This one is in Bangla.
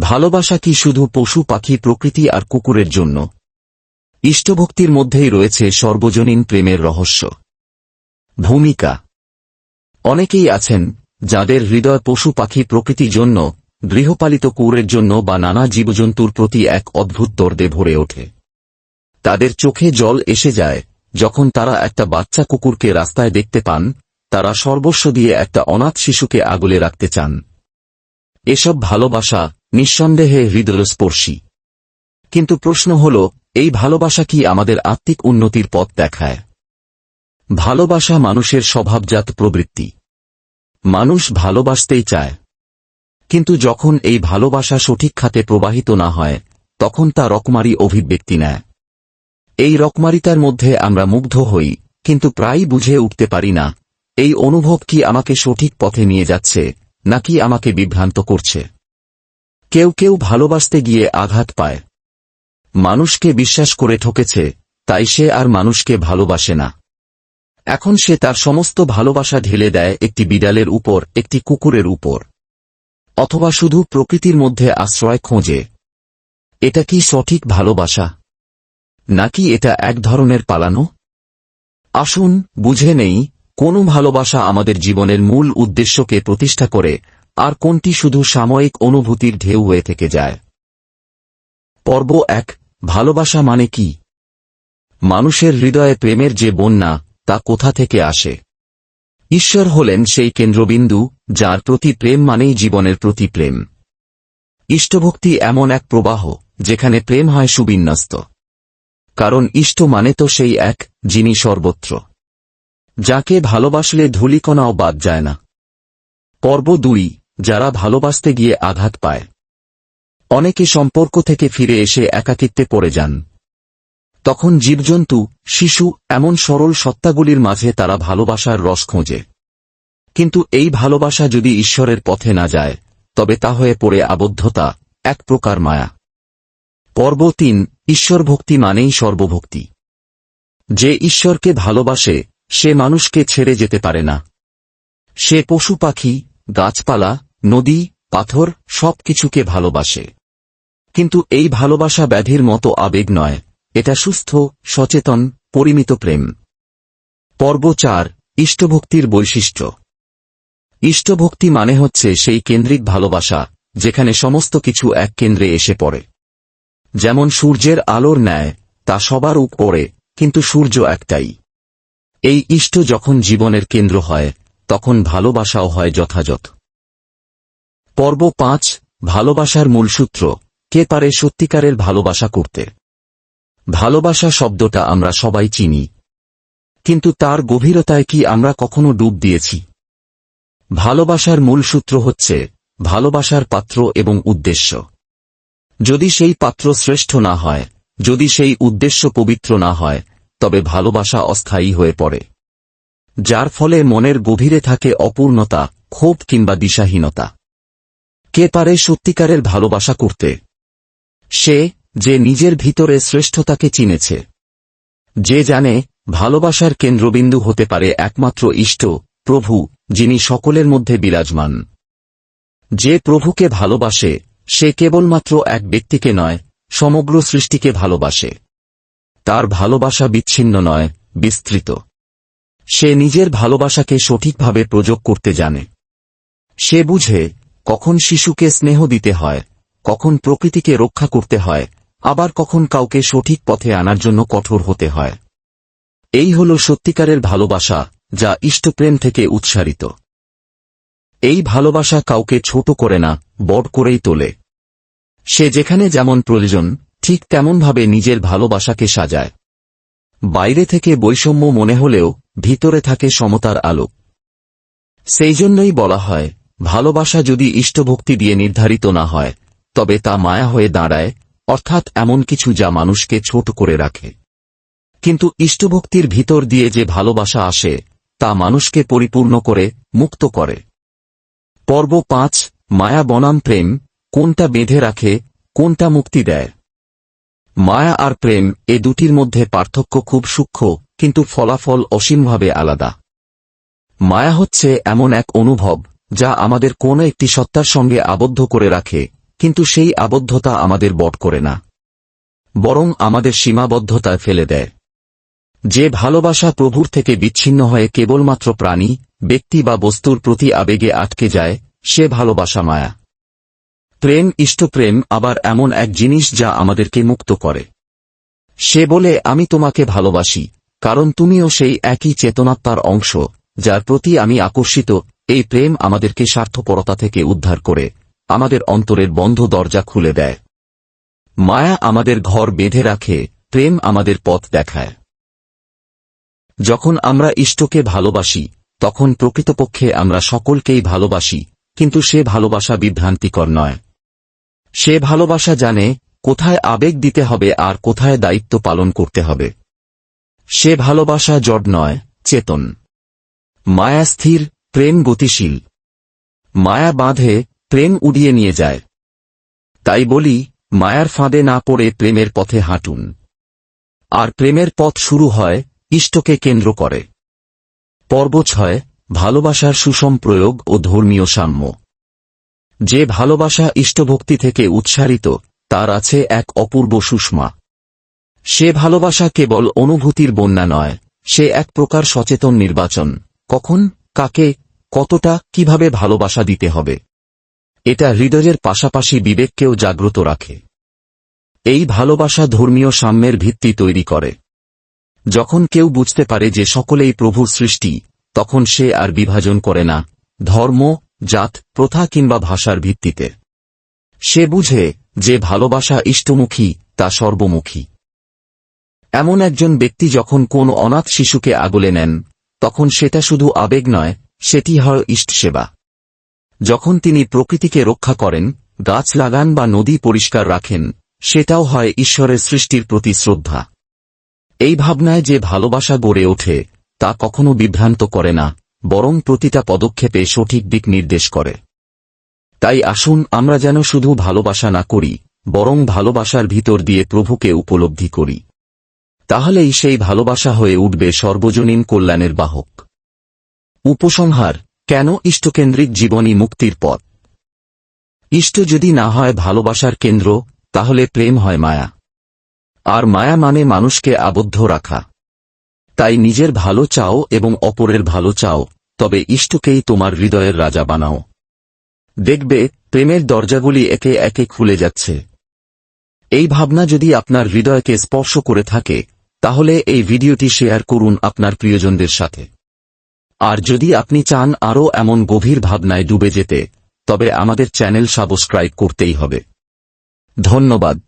ভালোবাসা কি শুধু পশু, পাখি, প্রকৃতি আর কুকুরের জন্য? ইষ্টভক্তির মধ্যেই রয়েছে সর্বজনীন প্রেমের রহস্য। ভূমিকা। অনেকেই আছেন যাদের হৃদয় পশু, পাখি প্রকৃতির জন্য, গৃহপালিত কুকুরের জন্য বা নানা জীবজন্তুর প্রতি এক অদ্ভুত দর্দে ভরে ওঠে। তাদের চোখে জল এসে যায়, যখন তারা একটা বাচ্চা কুকুরকে রাস্তায় দেখতে পান, তারা সর্বস্ব দিয়ে একটা অনাথ শিশুকে আগলে রাখতে চান। এসব ভালোবাসা নিঃসন্দেহে হৃদয়স্পর্শী। কিন্তু প্রশ্ন হল, এই ভালোবাসা কি আমাদের আত্মিক উন্নতির পথ দেখায়? ভালোবাসা মানুষের স্বভাবজাত প্রবৃত্তি। মানুষ ভালোবাসতেই চায়। কিন্তু যখন এই ভালোবাসা সঠিক খাতে প্রবাহিত না হয়, তখন তা রকমারি অভিব্যক্তি নেয়। এই রকমারিতার মধ্যে আমরা মুগ্ধ হই, কিন্তু প্রায়ই বুঝে উঠতে পারি না, এই অনুভব কি আমাকে সঠিক পথে নিয়ে যাচ্ছে, নাকি আমাকে বিভ্রান্ত করছে? কেউ কেউ ভালোবাসতে গিয়ে আঘাত পায়। মানুষকে বিশ্বাস করে ঠকেছে, তাই সে আর মানুষকে ভালোবাসে না। এখন সে তার সমস্ত ভালোবাসা ঢেলে দেয় একটি বিড়ালের উপর, একটি কুকুরের উপর। অথবা শুধু প্রকৃতির মধ্যে আশ্রয় খোঁজে। এটা কি সঠিক ভালোবাসা? নাকি এটা এক ধরনের পালানো? আসুন, বুঝে নেই, কোন ভালোবাসা আমাদের জীবনের মূল উদ্দেশ্যকে প্রতিষ্ঠা করে আর কোনটি শুধু সাময়িক অনুভূতির ঢেউ হয়ে থেকে যায়? পর্ব এক, ভালোবাসা মানে কি? মানুষের হৃদয়ে প্রেমের যে বন্যা, তা কোথা থেকে আসে? ঈশ্বর হলেন সেই কেন্দ্রবিন্দু, যার প্রতি প্রেম মানেই জীবনের প্রতি প্রেম। ইষ্টভক্তি এমন এক প্রবাহ, যেখানে প্রেম হয় সুবিন্যস্ত। কারণ ইষ্ট মানে তো সেই এক, যিনি সর্বত্র। যাকে ভালোবাসলে ধূলিকণাও বাদ যায় না। পর্ব দুই যারা ভালোবাসতে গিয়ে আঘাত পায়। অনেকে সম্পর্ক থেকে ফিরে এসে একাকিত্বে পড়ে যান। তখন জীবজন্তু, শিশু, এমন সরল সত্তাগুলির মাঝে তারা ভালোবাসার রস খোঁজে। কিন্তু এই ভালোবাসা যদি ঈশ্বরের পথে না যায়, তবে তা হয়ে পড়ে আবদ্ধতা, এক প্রকার মায়া। পর্ব তিন ঈশ্বর ভক্তি মানেই সর্বভক্তি। যে ঈশ্বরকে ভালোবাসে, সে মানুষকে ছেড়ে যেতে পারে না। সে পশু পাখি, গাছপালা নদী, পাথর সব কিছুকে ভালোবাসে। কিন্তু এই ভালোবাসা ব্যাধির মতো আবেগ নয়, এটা সুস্থ, সচেতন, পরিমিত প্রেম। পর্ব চার, ইষ্টভক্তির বৈশিষ্ট্য। ইষ্টভক্তি মানে হচ্ছে সেই কেন্দ্রিক ভালোবাসা, যেখানে সমস্ত কিছু এক কেন্দ্রে এসে পড়ে। যেমন সূর্যের আলোর ন্যায়, তা সবার উপরে কিন্তু সূর্য একটাই। এই ইষ্ট যখন জীবনের কেন্দ্র হয়, তখন ভালোবাসাও হয় যথাযথ। পর্ব পাঁচ, ভালোবাসার মূলসূত্র, কে পারে সত্যিকারের ভালোবাসা করতে। ভালোবাসা শব্দটা আমরা সবাই চিনি। কিন্তু তার গভীরতায় কি আমরা কখনো ডুব দিয়েছি? ভালোবাসার মূল সূত্র হচ্ছে, ভালোবাসার পাত্র এবং উদ্দেশ্য। যদি সেই পাত্র শ্রেষ্ঠ না হয়, যদি সেই উদ্দেশ্য পবিত্র না হয়, তবে ভালোবাসা অস্থায়ী হয়ে পড়ে। যার ফলে মনের গভীরে থাকে অপূর্ণতা, ক্ষোভ কিংবা দিশাহীনতা। কে পারে সত্যিকারের ভালোবাসা করতে? সে, যে নিজের ভিতরে শ্রেষ্ঠতাকে চিনেছে। যে জানে, ভালোবাসার কেন্দ্রবিন্দু হতে পারে একমাত্র ইষ্ট, প্রভু, যিনি সকলের মধ্যে বিরাজমান। যে প্রভুকে ভালোবাসে, সে কেবলমাত্র এক ব্যক্তিকে নয়, সমগ্র সৃষ্টিকে ভালোবাসে। তার ভালোবাসা বিচ্ছিন্ন নয়, বিস্তৃত। সে নিজের ভালোবাসাকে সঠিকভাবে প্রযোগ করতে জানে। সে বুঝে কখন শিশুকে স্নেহ দিতে হয়, কখন প্রকৃতিকে রক্ষা করতে হয়, আবার কখন কাউকে সঠিক পথে আনার জন্য কঠোর হতে হয়। এই হল সত্যিকারের ভালোবাসা, যা ইষ্টপ্রেম থেকে উৎসারিত। এই ভালোবাসা কাউকে ছোট করে না, বড় করেই তোলে। সে যেখানে যেমন প্রয়োজন, ঠিক তেমনভাবে নিজের ভালোবাসাকে সাজায়। বাইরে থেকে বৈষম্য মনে হলেও, ভিতরে থাকে সমতার আলোক সেই জন্যই বলা হয় ভালোবাসা যদি ইষ্টভক্তি দিয়ে নির্ধারিত না হয়, তবে তা মায়া হয়ে দাঁড়ায়, অর্থাৎ এমন কিছু যা মানুষকে ছোট করে রাখে। কিন্তু ইষ্টভক্তির ভিতর দিয়ে যে ভালোবাসা আসে, তা মানুষকে পরিপূর্ণ করে, মুক্ত করে। পর্ব পাঁচ, মায়া বনাম প্রেম, কোনটা বেঁধে রাখে, কোনটা মুক্তি দেয়? মায়া আর প্রেম এ দুটির মধ্যে পার্থক্য খুব সূক্ষ্ম, কিন্তু ফলাফল অসীমভাবে আলাদা। মায়া হচ্ছে এমন এক অনুভব যা আমাদের কোন একটি সত্তার সঙ্গে আবদ্ধ করে রাখে, কিন্তু সেই আবদ্ধতা আমাদের বট করে না, বরং আমাদের সীমাবদ্ধতায় ফেলে দেয়। যে ভালোবাসা প্রভুর থেকে বিচ্ছিন্ন হয়ে কেবলমাত্র প্রাণী, ব্যক্তি বা বস্তুর প্রতি আবেগে আটকে যায়, সে ভালোবাসা মায়া। প্রেম, ইষ্টপ্রেম আবার এমন এক জিনিস যা আমাদেরকে মুক্ত করে। সে বলে, আমি তোমাকে ভালোবাসি, কারণ তুমিও সেই একই চেতনাত্মার অংশ, যার প্রতি আমি আকর্ষিত এই প্রেম আমাদেরকে স্বার্থপরতা থেকে উদ্ধার করে, আমাদের অন্তরের বন্ধ দরজা খুলে দেয়। মায়া আমাদের ঘর বেঁধে রাখে, প্রেম আমাদের পথ দেখায়। যখন আমরা ইষ্টকে ভালোবাসি, তখন প্রকৃতপক্ষে আমরা সকলকেই ভালোবাসি, কিন্তু সে ভালোবাসা বিভ্রান্তিকর নয়। সে ভালোবাসা জানে, কোথায় আবেগ দিতে হবে আর কোথায় দায়িত্ব পালন করতে হবে। সে ভালোবাসা জড নয়, চেতন। মায়া স্থির প্রেম গতিশীল। মায়া বাঁধে প্রেম উড়িয়ে নিয়ে যায়। তাই বলি, মায়ার ফাঁদে না পড়ে প্রেমের পথে হাঁটুন। আর প্রেমের পথ শুরু হয়, ইষ্টকে কেন্দ্র করে। পর্ব ছয়, ভালোবাসার সুষম প্রয়োগ ও ধর্মীয় সাম্য। যে ভালোবাসা ইষ্টভক্তি থেকে উৎসারিত, তার আছে এক অপূর্ব সুষমা। সে ভালোবাসা কেবল অনুভূতির বন্যা নয়, সে এক প্রকার সচেতন নির্বাচন। কখন? কাকে, কতটা, কীভাবে ভালোবাসা দিতে হবে। এটা হৃদয়ের পাশাপাশি বিবেককেও জাগ্রত রাখে। এই ভালোবাসা ধর্মীয় সাম্যের ভিত্তি তৈরি করে। যখন কেউ বুঝতে পারে যে সকলেই প্রভুর সৃষ্টি, তখন সে আর বিভাজন করে না, ধর্ম, জাত, প্রথা কিংবা ভাষার ভিত্তিতে। সে বুঝে যে ভালোবাসা ইষ্টমুখী, তা সর্বমুখী। এমন একজন ব্যক্তি যখন কোন অনাথ শিশুকে আগলে নেন তখন সেটা শুধু আবেগ নয়, সেটি হয় ইষ্ট সেবা। যখন তিনি প্রকৃতিকে রক্ষা করেন, গাছ লাগান বা নদী পরিষ্কার রাখেন, সেটাও হয় ঈশ্বরের সৃষ্টির প্রতি শ্রদ্ধা। এই ভাবনায় যে ভালোবাসা গড়ে ওঠে, তা কখনো বিভ্রান্ত করে না, বরং প্রতিটা পদক্ষেপে সঠিক দিক নির্দেশ করে। তাই আসুন আমরা যেন শুধু ভালোবাসা না করি, বরং ভালোবাসার ভিতর দিয়ে প্রভুকে উপলব্ধি করি। তাহলেই সেই ভালোবাসা হয়ে উঠবে সর্বজনীন কল্যাণের বাহক। উপসংহার, কেন ইষ্টকেন্দ্রিক জীবনই মুক্তির পথ? ইষ্ট যদি না হয় ভালোবাসার কেন্দ্র, তাহলে প্রেম হয় মায়া। আর মায়া মানে মানুষকে আবদ্ধ রাখা। তাই নিজের ভালো চাও এবং অপরের ভালো চাও, তবে ইষ্টকেই তোমার হৃদয়ের রাজা বানাও। দেখবে, প্রেমের দরজাগুলি একে একে খুলে যাচ্ছে। এই ভাবনা যদি আপনার হৃদয়কে স্পর্শ করে থাকে তাহলে এই ভিডিওটি শেয়ার করুন আপনার প্রিয়জনদের সাথে। আর যদি আপনি চান আরও এমন গভীর ভাবনায় ডুবে যেতে, তবে আমাদের চ্যানেল সাবস্ক্রাইব করতেই হবে। ধন্যবাদ।